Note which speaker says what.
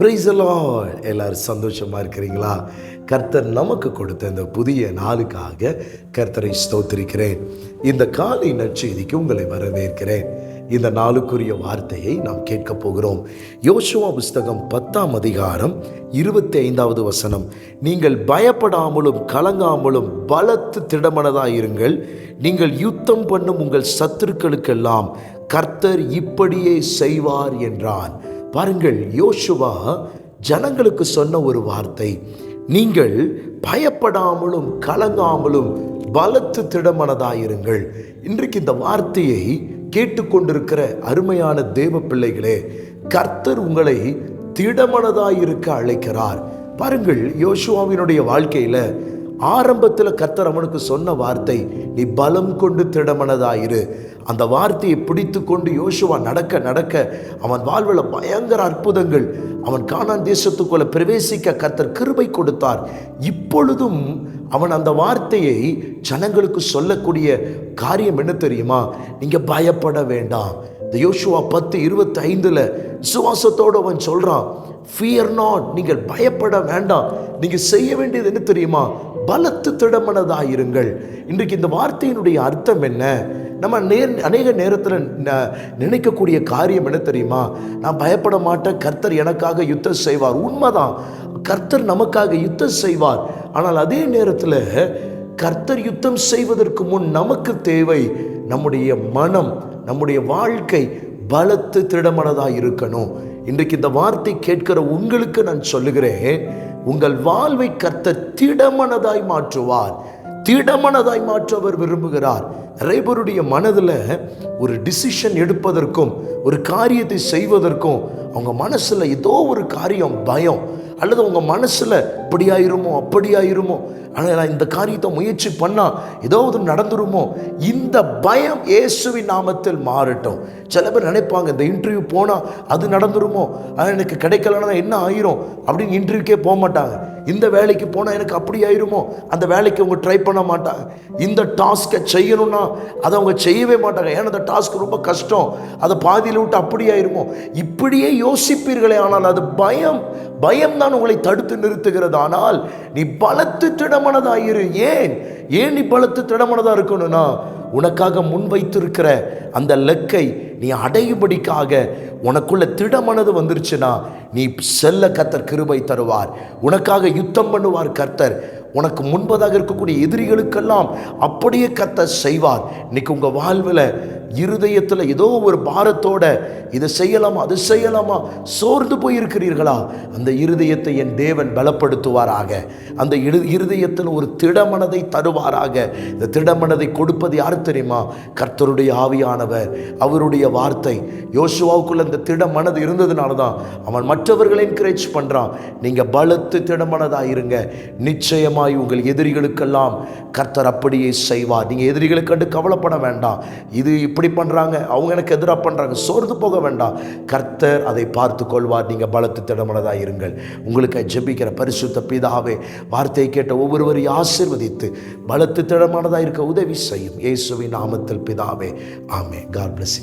Speaker 1: பிரைசலா எல்லாரும் சந்தோஷமாக இருக்கிறீங்களா? கர்த்தர் நமக்கு கொடுத்த இந்த புதிய நாளுக்காக கர்த்தரை ஸ்தோத்திருக்கிறேன். இந்த காலை நற்செய்திக்கு உங்களை வரவேற்கிறேன். இந்த நாளுக்குரிய வார்த்தையை நாம் கேட்க போகிறோம். யோசுவா புஸ்தகம் பத்தாம் அதிகாரம் இருபத்தி ஐந்தாவது வசனம். நீங்கள் பயப்படாமலும் கலங்காமலும் பலத்து திடமனதாயிருங்கள் நீங்கள் யுத்தம் பண்ணும் உங்கள் சத்துருக்களுக்கெல்லாம் கர்த்தர் இப்படியே செய்வார் என்றான். பாருங்கள் யோசுவா ஜனங்களுக்கு சொன்ன ஒரு வார்த்தை. நீங்கள் பயப்படாமலும் கலங்காமலும் பலத்து திடமனதாயிருங்கள். இன்றைக்கு இந்த வார்த்தையை கேட்டுக்கொண்டிருக்கிற அருமையான தேவ பிள்ளைகளே கர்த்தர் உங்களை திடமனதாயிருக்க அழைக்கிறார். பாருங்கள் யோசுவாவினுடைய வாழ்க்கையில் ஆரம்பத்தில் கத்தர் அவனுக்கு சொன்ன வார்த்தை நீ பலம் கொண்டு திடமனதாயிரு. அந்த வார்த்தையை பிடித்து கொண்டு யோசுவா நடக்க நடக்க அவன் வாழ்வில் பயங்கர அற்புதங்கள். அவன் காணான் தேசத்துக்குள்ளே பிரவேசிக்க கத்தர் கிருபை கொடுத்தார். இப்பொழுதும் அவன் அந்த வார்த்தையை ஜனங்களுக்கு சொல்லக்கூடிய காரியம் என்ன தெரியுமா? நீங்கள் பயப்பட வேண்டாம். இந்த யோசுவா பத்து இருபத்தி ஐந்தில் விசுவாசத்தோடு அவன் சொல்கிறான் ஃபியர் நாட் நீங்கள் பயப்பட வேண்டாம். நீங்கள் செய்ய வேண்டியது என்ன தெரியுமா? பலத்து திடமனதாயிருங்கள் இன்றைக்கு இந்த வார்த்தையினுடைய அர்த்தம் என்ன? நம்ம நேர் அநேக நேரத்தில் நினைக்கக்கூடிய காரியம் என்ன தெரியுமா? நான் பயப்பட மாட்டேன். கர்த்தர் எனக்காக யுத்தம் செய்வார். உண்மைதான். கர்த்தர் நமக்காக யுத்தம் செய்வார். ஆனால் அதே நேரத்தில் கர்த்தர் யுத்தம் செய்வதற்கு முன் நமக்கு தேவை நம்முடைய மனம் நம்முடைய வாழ்க்கை பலத்து திடமனதாக இருக்கணும். இன்றைக்கு இந்த வார்த்தை கேட்கிற உங்களுக்கு நான் சொல்லுகிறேன் உங்கள் வாழ்வை கர்த்த திடமனதாய் மாற்றுவார். திடமனதாய் மாற்ற அவர் விரும்புகிறார். நிறைய பேருடைய மனதில் ஒரு டிசிஷன் எடுப்பதற்கும் ஒரு காரியத்தை செய்வதற்கும் அவங்க மனசில் ஏதோ ஒரு காரியம் பயம் அல்லது உங்கள் மனசில் இப்படி ஆயிருமோ அப்படி ஆயிருமோ ஆனால் நான் இந்த காரியத்தை முயற்சி பண்ணால் ஏதாவது நடந்துருமோ. இந்த பயம் இயேசுவின் நாமத்தில் மாறட்டும். சில பேர் நினைப்பாங்க இந்த இன்டர்வியூ போனால் அது நடந்துருமோ? ஆனால் எனக்கு கிடைக்கலன்னா என்ன ஆயிரும்? அப்படின்னு இன்டர்வியூக்கே போக மாட்டாங்க. இந்த வேலைக்கு போனால் எனக்கு அப்படி ஆயிருமோ அந்த வேலைக்கு அவங்க ட்ரை பண்ண மாட்டாங்க. இந்த டாஸ்க்கை செய்யணும்னா அதை அவங்க செய்யவே மாட்டாங்க. ஏன்னா அந்த டாஸ்க் ரொம்ப கஷ்டம். அதை பாதியில் விட்டு அப்படி ஆயிருமோ இப்படியே யோசிப்பீர்களே ஆனால் அது பயம். பயம் தான் உங்களை தடுத்து நிறுத்துகிறது ஆனால் நீ பலத்து திடமனதாயிரு ஏன்? ஏன் நீ பலத்து திடமனதா இருக்கணும்னா? உனக்காக முன்வைத்திருக்கிற அந்த லக்கை நீ அடையும்படிக்காக உனக்குள்ள திடமனது வந்துருச்சுன்னா நீ செல்ல கத்தர் கிருபை தருவார். உனக்காக யுத்தம் பண்ணுவார் கர்த்தர். உனக்கு முன்பதாக இருக்கக்கூடிய எதிரிகளுக்கெல்லாம் அப்படியே கத்த செய்வார். இன்னைக்கு உங்கள் வாழ்வில் இருதயத்தில் ஏதோ ஒரு பாரத்தோட இதை செய்யலாமா? அது செய்யலாமா? சோர்ந்து போயிருக்கிறீர்களா? அந்த இருதயத்தை என் தேவன் பலப்படுத்துவாராக. அந்த இரு இருதயத்தில் ஒரு திடமனதை தருவாராக. இந்த திடமனதை கொடுப்பது யார் தெரியுமா? கர்த்தருடைய ஆவியானவர். அவருடைய வார்த்தை. யோசுவாவுக்குள்ள அந்த திடமனது இருந்ததுனால தான் அவன் மற்றவர்களை என்கரேஜ் பண்ணுறான் நீங்கள் பலத்து திடமனதாக இருங்க நிச்சயமாக நிச்சயமாய் உங்கள் எதிரிகளுக்கெல்லாம் கர்த்தர் அப்படியே செய்வார். நீங்கள் எதிரிகளுக்கு கண்டு கவலைப்பட வேண்டாம். இது இப்படி பண்ணுறாங்க அவங்க எனக்கு எதிராக பண்ணுறாங்க சோர்ந்து போக வேண்டாம். கர்த்தர் அதை பார்த்து கொள்வார். நீங்கள் பலத்து திடமனதாக இருங்கள். உங்களுக்கு ஜெபிக்கிற பரிசுத்த பிதாவே வார்த்தையை கேட்ட ஒவ்வொருவரையும் ஆசிர்வதித்து பலத்து திடமானதாக இருக்க உதவி செய்யும். இயேசுவின் நாமத்தில் பிதாவே ஆமே காட் பிளஸ்